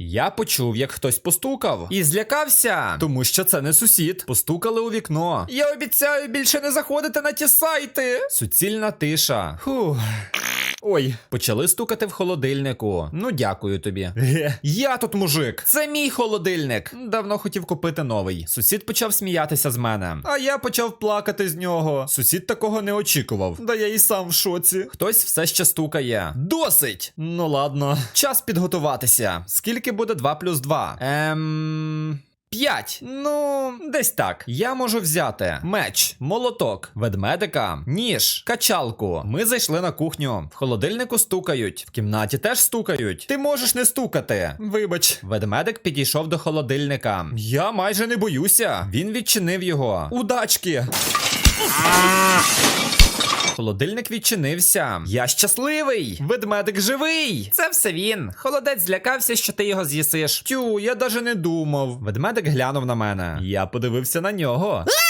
Я почув, як хтось постукав, і злякався, тому що це не сусід. Постукали у вікно. Я обіцяю більше не заходити на ті сайти. Суцільна тиша. Фух. Ой, почали стукати в холодильнику. Ну, дякую тобі. Ге. Я тут мужик. Це мій холодильник. Давно хотів купити новий. Сусід почав сміятися з мене. А я почав плакати з нього. Сусід такого не очікував. Да я і сам в шоці. Хтось все ще стукає. Досить! Ну ладно. Час підготуватися. Скільки буде 2 плюс 2? Ем. П'ять. Ну, десь так. Я можу взяти меч, молоток, ведмедика, ніж, качалку. Ми зайшли на кухню. В холодильнику стукають, в кімнаті теж стукають. Ти можеш не стукати. Вибач. Ведмедик підійшов до холодильника. Я майже не боюся. Він відчинив його. Удачки. Холодильник відчинився. Я щасливий. Ведмедик живий. Це все він. Холодець злякався, що ти його з'їсиш. Тю, я даже не думав. Ведмедик глянув на мене. Я подивився на нього.